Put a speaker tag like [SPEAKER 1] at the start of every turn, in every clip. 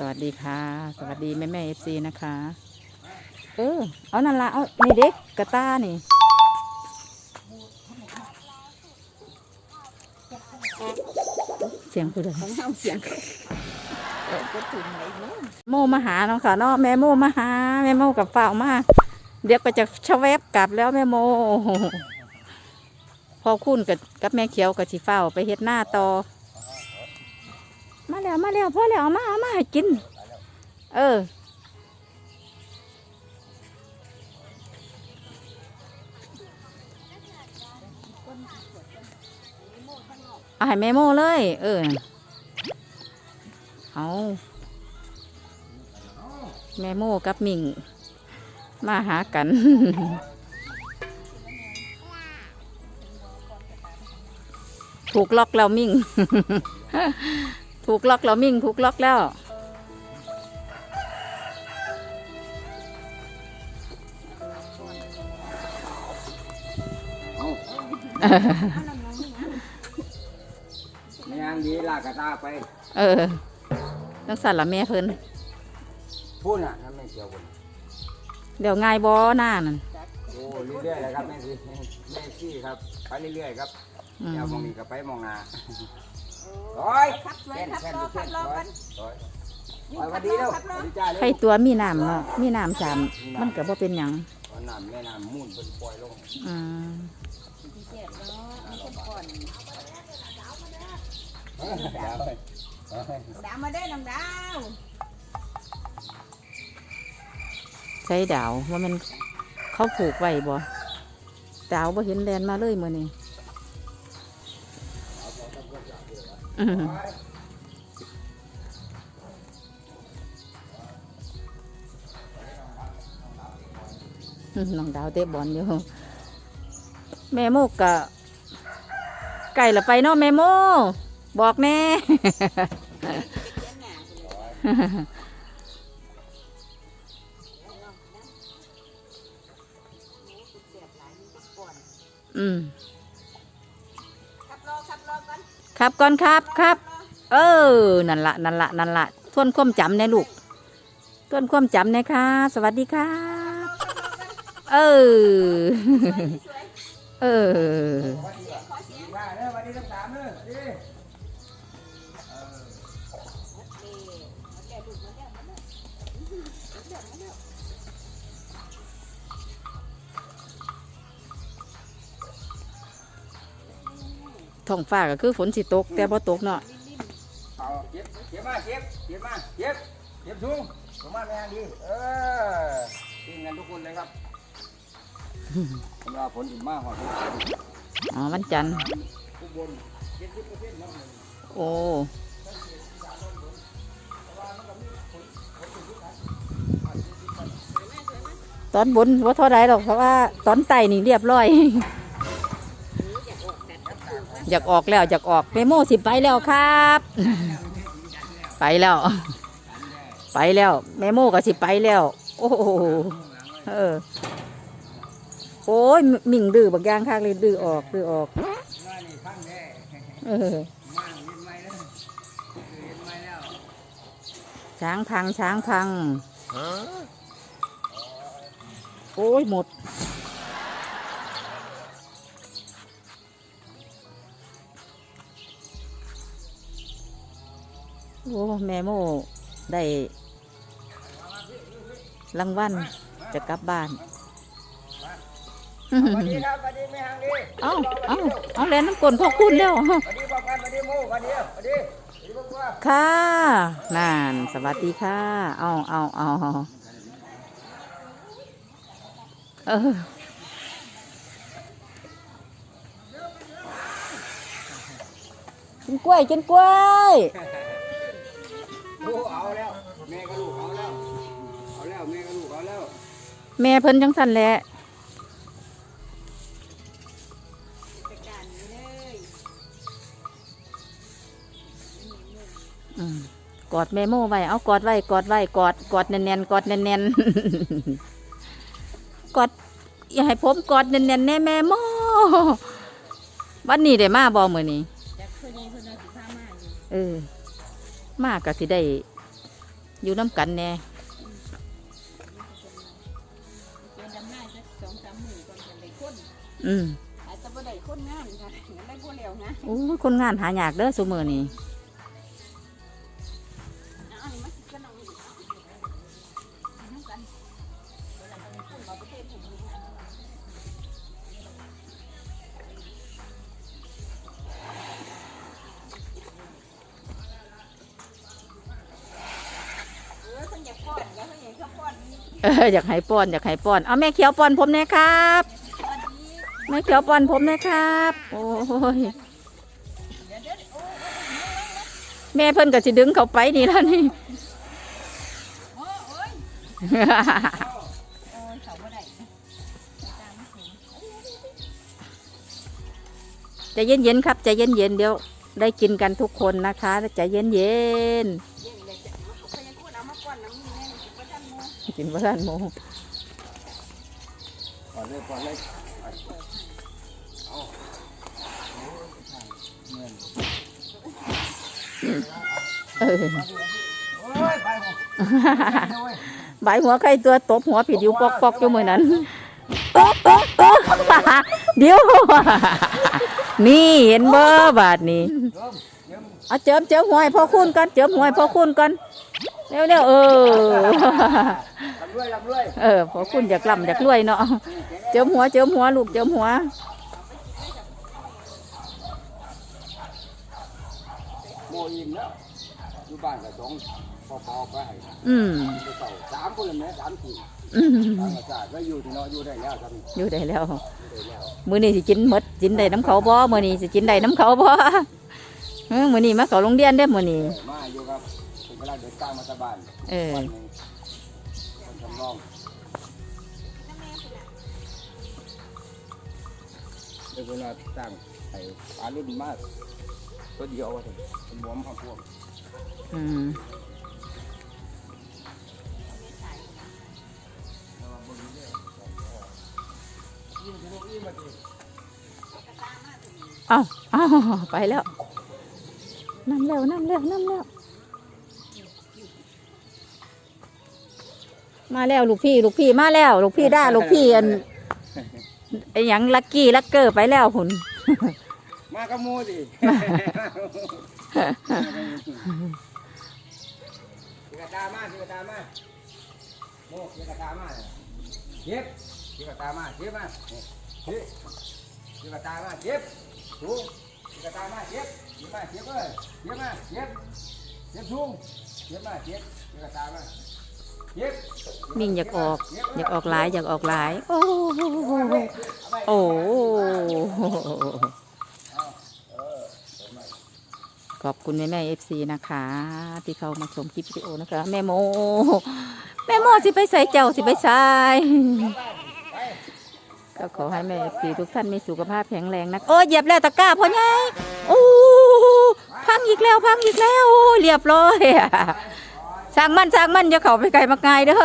[SPEAKER 1] สวัสดีค่ะ สวัสดีแม่แม่เอฟซีนะคะ เออ เอานั่นละเอานี่เด็กกระต้านี่ เสียงผู้ใด
[SPEAKER 2] ของเฮาเสียงก็ถึงไหนเนาะ
[SPEAKER 1] โมมาหาเนาะค่ะเนาะแม่โมมาหา แม่โมกับเฝ่ามา เดี๋ยวก็จะชะแวบกลับแล้วแม่โมพอคุณกับกับแม่เขียวกับชีเฝ้าไปเฮ็ดหน้าต่อ แล้วมาแล้วพ่อแล้วมาเอามาให้กิน เออ เอาให้แม่โมเลย เออ เอาแม่โมกับมิงมาหากัน ถูกล็อกแล้วมิ่ง ถูกล็อกแล้วมิ่งถูกล็อกแล้ว
[SPEAKER 3] เอาไม่ยังดีลากกระตาไป
[SPEAKER 1] เออจังสันละแม่เพิ่น
[SPEAKER 3] พูดน่ะนั่นไม่เกี่ยวกัน
[SPEAKER 1] เดี๋ยวง่ายบอหน้านั่น
[SPEAKER 3] โอ้เรื่อยๆเลยครับแม่ซีแม่ซี่ครับไปเรื่อยๆครับ
[SPEAKER 1] อืม
[SPEAKER 3] อย่ามองนี่ก็ไปมองหน้า ร้อย
[SPEAKER 2] ครับสวย
[SPEAKER 3] แค่น
[SPEAKER 2] ครับ
[SPEAKER 3] แค่น
[SPEAKER 2] รอ
[SPEAKER 3] ดู
[SPEAKER 2] ครั
[SPEAKER 3] แค่
[SPEAKER 2] บ
[SPEAKER 3] น
[SPEAKER 2] รอ
[SPEAKER 3] ร้อ
[SPEAKER 2] กั
[SPEAKER 3] ย
[SPEAKER 2] น
[SPEAKER 3] ร้อย
[SPEAKER 2] วิ่ง
[SPEAKER 3] ไป
[SPEAKER 2] ค
[SPEAKER 3] วั
[SPEAKER 2] รั
[SPEAKER 3] น
[SPEAKER 2] บ
[SPEAKER 3] ดี
[SPEAKER 2] ร
[SPEAKER 3] แล้
[SPEAKER 2] อ
[SPEAKER 3] ว
[SPEAKER 2] ครับรอ
[SPEAKER 3] ดีจ้าเลย
[SPEAKER 1] ให้ตัวมีน้ำเนาะมีน้ำสามมันก็บ่เป็นหยัง
[SPEAKER 3] เอาน้ำแม่น้ำมุ่นเป็นปล่อยลง
[SPEAKER 1] อืม
[SPEAKER 2] ที่เจ็บเนาะมีคนก่อน
[SPEAKER 3] เฮ้ยเดี๋ยวเฮ้ยเฮ้ย
[SPEAKER 2] ดาวมาได้อน้องดาว
[SPEAKER 1] ใช้ดาวว่ามันเขาผูกไว้บ่ดาวบ่เห็นแลนมาเลยมื้อนี้ น้องดาวเตะบอลอยู่ แม่โมกกะไก่ละไปเนาะแม่โม บอกแน่อืม
[SPEAKER 2] ครับก่
[SPEAKER 1] อนครับครับ เออ นั่นละนั่นละนั่นละทวนความจำในลูกทวนความจำในค่ะสวัสดีครับ เออ เออ
[SPEAKER 3] ทั้งสามเด้อดี
[SPEAKER 1] ท้องฟ้าก็คือฝนสิตก แต่บ่ตกเนาะ
[SPEAKER 3] เอาเก็บเก็บมาเก็บเก็บมาเก็บเก็บถุงผมมาแม่ยังดีเออกินกันทุกคนเลยครับผมว่าผลอิ่มมากหอดทุกคน
[SPEAKER 1] อ๋อวันจันทร์
[SPEAKER 3] ทุกบนเจ็ดสิบเปอร์เซ็นต์แล้ว
[SPEAKER 1] โอ้ตอนบนว่าเท่าไรหรอกเพราะว่าตอนไต่นี่เรียบร้อย อยากออกแล้วอยากออกเมโมสิไปแล้วครับ ไปแล้ว ไปแล้วเมโมก็สิไปแล้ว โอ้โหเออโอ้ยมิ่งดื้อบางอย่างข้างเลยดื้อออกดื้อออกเออช้างพังช้างพัง โอ้ยหมด โอ้แม่โมได้รางวัลจะกลับบ้าน
[SPEAKER 3] สวัสดีครับสวัสดีแม่ฮังดี
[SPEAKER 1] เอาเอาเอาแลนน้ำกลนพ่อคุณแล้ว
[SPEAKER 3] สวัสดีบอกกันสวัสดีโมสวัสดีสวัสดีสวัสดีพวกว่า
[SPEAKER 1] ค่ะนานสวัสดีค่ะเอาเอาเอาเออกินกล้วยกินกล้วย
[SPEAKER 3] ลูกเอา แม่ก็ลูกเอาแล้ว เอาแล้วแม่ก็ลูกเอาแล้ว
[SPEAKER 1] แม่เพิ่นจังสันแหละกอดแม่โม่ไว้ เอากอดไว้ กอดไว้ กอด กอดแน่นๆ กอดแน่นๆ กอด อย่าให้ผมกอดแน่นๆแน่แม่โม่วันนี้ได้มาบ่มื้อนี้
[SPEAKER 2] จากคนนี้คนนั้นสิพามาอยู่
[SPEAKER 1] เออ มากก็สิได้ อยู่น้ำกันแน่
[SPEAKER 2] เป็นดำหน้าสักสองสามหมื่นก่อนจะได้คน
[SPEAKER 1] อืม
[SPEAKER 2] อาจจะบ่ได้คนงานค่ะได้บ่แล้วนะ
[SPEAKER 1] โอ้ยคนงานหายากเด้อซุมือนี่
[SPEAKER 2] เอออยาก
[SPEAKER 1] ให้ป้อนอยากให้ป้อน เอาแม่เขียวป้อนผมแน่ครับ แม่เขียวป้อนผมแน่ครับ โอ้ยแม่เพิ่นก็สิดึงเขาไปนี่แล้วนี่
[SPEAKER 2] โอ้โอ้ยโอ้ยเขาบ่ได้ไปตามไม่ถึง
[SPEAKER 1] ใจเย็นๆครับใจเย็นๆเดี๋ยวได้กินกันทุกคนนะคะใจเย็น
[SPEAKER 2] เย็น กินบ่ทันโม
[SPEAKER 1] ก่
[SPEAKER 3] อนเลยก่อนเลยเอาน
[SPEAKER 1] เออ
[SPEAKER 3] โม
[SPEAKER 1] ใบหัวใครตัวตบหัวผิดอยู่ปอกๆอกอยู่มือนั้นตบตบตบเดี๋ยว นี่เห็นบ่บาดนี้
[SPEAKER 3] เอา
[SPEAKER 1] เจิมเจิมหวให้พ่อคุณก่อนเจิมหวให้พ่อคุณก่อน เร็วเร็วๆเออ
[SPEAKER 3] ลำด้วยลำด้วย
[SPEAKER 1] เออพ่อคุณอยากล่ำอยากรวยเนาะเจิมหัวเจิมหัวลูกเจิมหัว
[SPEAKER 3] โมยิมแล้วอยู่บ้านกับสองพอพอไปให้
[SPEAKER 1] อืม
[SPEAKER 3] ไปเต่าสามคนเลยไหมสามสี่
[SPEAKER 1] อืม
[SPEAKER 3] สามกระสาก็อยู่ที่เนาะอยู่ได้แล้วครับ
[SPEAKER 1] อยู่ได้แล้ว
[SPEAKER 3] อยู่ได้แล้ว
[SPEAKER 1] มื้อนี้สิกินหมดกินได้น้ำเขาบ่มื้อนี้สิกินได้น้ำเขาบ่เออมื้อนี้มาเข้าโรงเรียนเด้อมื้อนี้
[SPEAKER 3] เออมาอยู่ครับ เป็นกำลังเดินทางมาตะบาน
[SPEAKER 1] เออ
[SPEAKER 3] วันหนึ่งคนจำลองเดี๋ยวเวลาตั้งไอ้ปลาลุ่นมากตัวเดียวว่าถึงเป็นบวมข้าวพวก
[SPEAKER 1] อืม
[SPEAKER 3] ยิ่งถึงอีมาดิ
[SPEAKER 1] เอ้าเอ้าไปแล้วน้ำแล้วน้ำแล้วน้ำแล้ว มาแล้วลูกพี่ ลูกพี่มาแล้วลูกพี่ได้ลูกพี่อันไอ้หยังลักกี้ลักเกอร์ไปแล้วหุ่น
[SPEAKER 3] มากระมูดิสิกระตามาสิกระตามาโมสิกระตามาเจ็บสิกระตามาเจ็บมาเจ็บสิกระตามาเจ็บสูงสิกระตามาเจ็บเจ็บมาเจ็บเลยเจ็บมาเจ็บเจ็บสูงเจ็บมาเจ็บสิกระตามาเจ็บ
[SPEAKER 1] มิ่งอยากออก อยากออกหลายอยากออกหลาย โอ้โหโอ้ขอบคุณแม่แม่เอฟซีนะคะ ที่เขามาชมคลิปวิดีโอนะคะ แม่โม แม่โมสิไปใส่เจ้าสิไปใส่ก็ขอให้แม่เอฟซีทุกท่านมีสุขภาพแข็งแรงนะโอ้เหยียบแล้วตะกร้าพ่อใหญ่โอ้พังอีกแล้วพังอีกแล้วเรียบร้อย ช่างมันช่างมันอย่าเข้าไปไกลมากไงเด้อ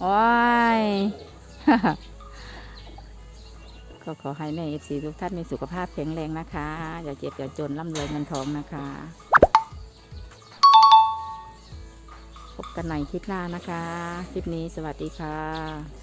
[SPEAKER 1] โอ้ยก็ขอให้แม่เอฟซีทุกท่านมีสุขภาพแข็งแรงนะคะ อย่าเจ็บอย่าจนร่ำรวยเงินทองนะคะ พบกันใหม่คลิปหน้านะคะ คลิปนี้สวัสดีค่ะ